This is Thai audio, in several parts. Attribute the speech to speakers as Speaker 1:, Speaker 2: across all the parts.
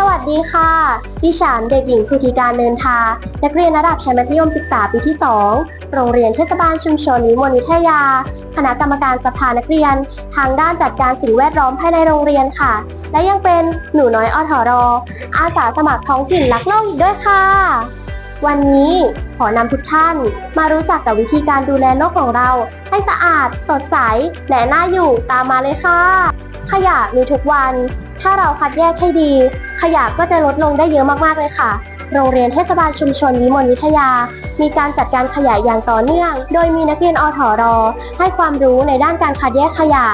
Speaker 1: สวัสดีค่ะ ดิฉันเด็กหญิงสุธีการเนินทา นักเรียนระดับชั้นมัธยมศึกษาปีที่ 2 โรงเรียนเทศบาลชุมชนวิมลวิทยา คณะกรรมการสภานักเรียน ทางด้านจัดการสิ่งแวดล้อมภายในโรงเรียนค่ะ และยังเป็นหนูน้อยอทรอาสาสมัครท้องถิ่นรักโลกอีกด้วยค่ะ วันนี้ขอนำทุกท่านมารู้จักกับวิธีการดูแลโลกของเรา ให้สะอาด สดใส และน่าอยู่ตามมาเลยค่ะ ขยะมีทุกวัน ถ้าเราคัดแยกให้ดี ขยะก็จะลดลงได้เยอะมากๆเลยค่ะ โรงเรียนเทศบาลชุมชนวิมลวิทยา มีการจัดการขยะอย่างต่อเนื่อง โดยมีนักเรียนอทรอ ให้ความรู้ในด้านการคัดแยกขยะ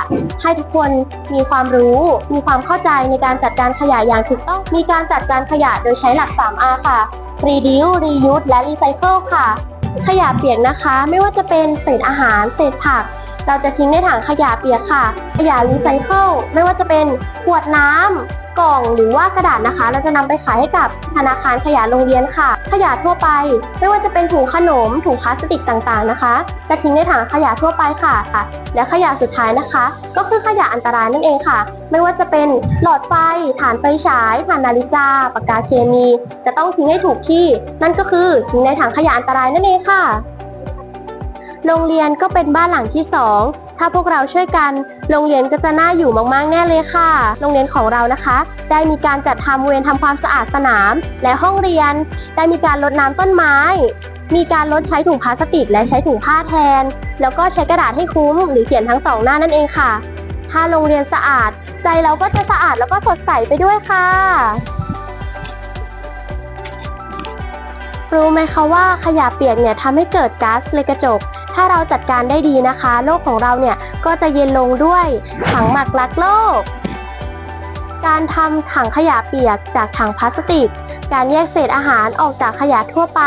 Speaker 1: ให้ทุกคนมีความรู้ มีความเข้าใจในการจัดการขยะอย่างถูกต้อง มีการจัดการขยะโดยใช้หลัก 3R ค่ะ Reduce Reuse และ Recycle ค่ะ ขยะเปียกนะคะ ไม่ว่าจะเป็นเศษอาหาร เศษผัก เราจะทิ้งในถังขยะเปียกค่ะ ขยะรีไซเคิลไม่ว่าจะเป็นขวดน้ำกล่องหรือว่ากระดาษนะคะ เราจะนำไปขายให้กับธนาคารขยะโรงเรียนค่ะ ขยะทั่วไป ไม่ว่าจะเป็นถุงขนมถุงพลาสติกต่างๆนะคะ จะทิ้งในถังขยะทั่วไปค่ะ และขยะสุดท้ายนะคะ ก็คือขยะอันตรายนั่นเองค่ะ ไม่ว่าจะเป็นหลอดไฟฐานไฟฉายฐานนาฬิกาปากกาเคมี จะต้องทิ้งให้ถูกที่ นั่นก็คือทิ้งในถังขยะอันตรายนั่นเองค่ะ โรงเรียนก็เป็นบ้านหลังที่สองถ้าพวกเราช่วยกัน โรงเรียนก็จะน่าอยู่มากๆแน่เลยค่ะ โรงเรียนของเรานะคะ ได้มีการจัดทำเวรทำความสะอาดสนาม และห้องเรียน ได้มีการลดน้ำต้นไม้ มีการลดใช้ถุงพลาสติก และใช้ถุงผ้าแทน แล้วก็ใช้กระดาษให้คุ้ม หรือเขียนทั้งสองหน้านั่นเองค่ะ ถ้าโรงเรียนสะอาด ใจเราก็จะสะอาดแล้วก็สดใสไปด้วยค่ะรู้ไหมคะว่าขยะเปียกเนี่ยทำให้เกิดก๊าซเรือนกระจก ถ้าเราจัดการได้ดีนะคะ โลกของเราเนี่ยก็จะเย็นลงด้วยถังหมักรักโลก การทำถังขยะเปียกจากถังพลาสติก การแยกเศษอาหารออกจากขยะทั่วไป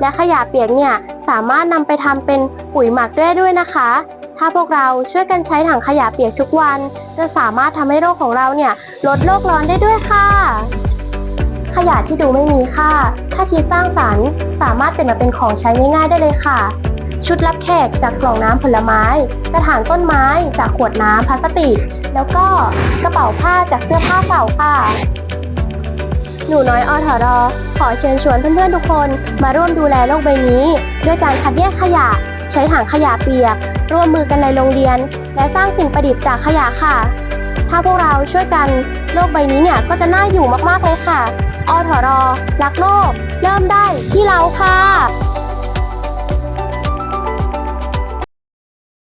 Speaker 1: และขยะเปียกเนี่ยสามารถนำไปทำเป็นปุ๋ยหมักได้ด้วยนะคะ ถ้าพวกเราช่วยกันใช้ถังขยะเปียกทุกวัน จะสามารถทำให้โลกของเราเนี่ยลดโลกร้อนได้ด้วยค่ะขยะที่ดูไม่มีค่า ถ้าคิดสร้างสรรค์ สามารถเปลี่ยนมาเป็นของใช้ง่ายๆได้เลยค่ะ ชุดรับแขกจากกล่องน้ำผลไม้ กระถางต้นไม้จากขวดน้ำพลาสติก แล้วก็กระเป๋าผ้าจากเสื้อผ้าเก่าค่ะ หนูน้อยอทรอขอเชิญชวนเพื่อนๆทุกคนมาร่วมดูแลโลกใบนี้ ด้วยการคัดแยกขยะ ใช้ถังขยะเปียก ร่วมมือกันในโรงเรียน และสร้างสิ่งประดิษฐ์จากขยะค่ะ ถ้าพวกเราช่วยกันโลกใบนี้เนี่ยก็จะน่าอยู่มากๆเลยค่ะอทรรักโลก เริ่มได้ที่เราค่ะ